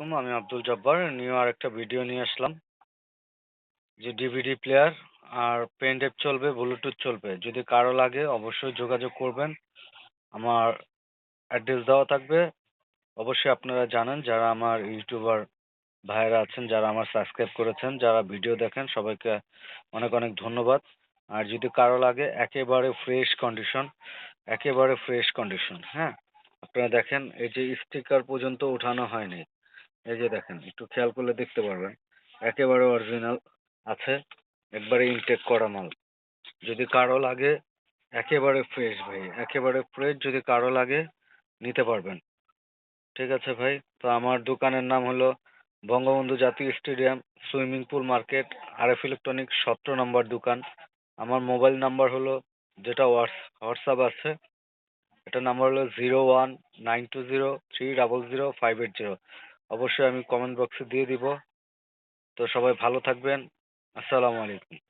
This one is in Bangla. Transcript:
আলাইকুম, আমি আব্দুল জব্বার। নিউ আর একটা ভিডিও নিয়ে আসলাম। যে ডিভিডি প্লেয়ার আর পেন ড্রাইভ চলবে ব্লুটুথ চলবে। যদি কারও লাগে, অবশ্যই যোগাযোগ করবেন। আমার অ্যাড্রেস দেওয়া থাকবে। অবশ্যই আপনারা জানেন, যারা আমার ইউটিউবার ভাইয়েরা আছেন, যারা আমার সাবস্ক্রাইব করেছেন, যারা ভিডিও দেখেন, সবাইকে অনেক অনেক ধন্যবাদ। আর যদি কারও লাগে, একেবারে ফ্রেশ কন্ডিশন একেবারে ফ্রেশ কন্ডিশন হ্যাঁ? আপনারা দেখেন, এই যে স্টিকার পর্যন্ত ওঠানো হয়নি। এই যে দেখেন, একটু খেয়াল করলে দেখতে পারবেন। একেবারে অরিজিনাল আছে, একবারে ইনটেক করা মাল। যদি কারও লাগে, একেবারে ফ্রেশ ভাই, একেবারে ফ্রেশ যদি কারও লাগে, নিতে পারবেন। ঠিক আছে ভাই? তো আমার দোকানের নাম হলো বঙ্গবন্ধু জাতীয় স্টেডিয়াম, সুইমিং পুল মার্কেট আর এফ ইলেকট্রনিক সতেরো নম্বর দোকান। আমার মোবাইল নাম্বার হলো, যেটা হোয়াটস, হোয়াটসঅ্যাপ আছে, এটা নাম্বার হলো zero one nine two zero three double zero five eight zero অবশ্যই আমি কমেন্ট বক্সে দিয়ে দিব। তো সবাই ভালো থাকবেন। আসসালামু আলাইকুম।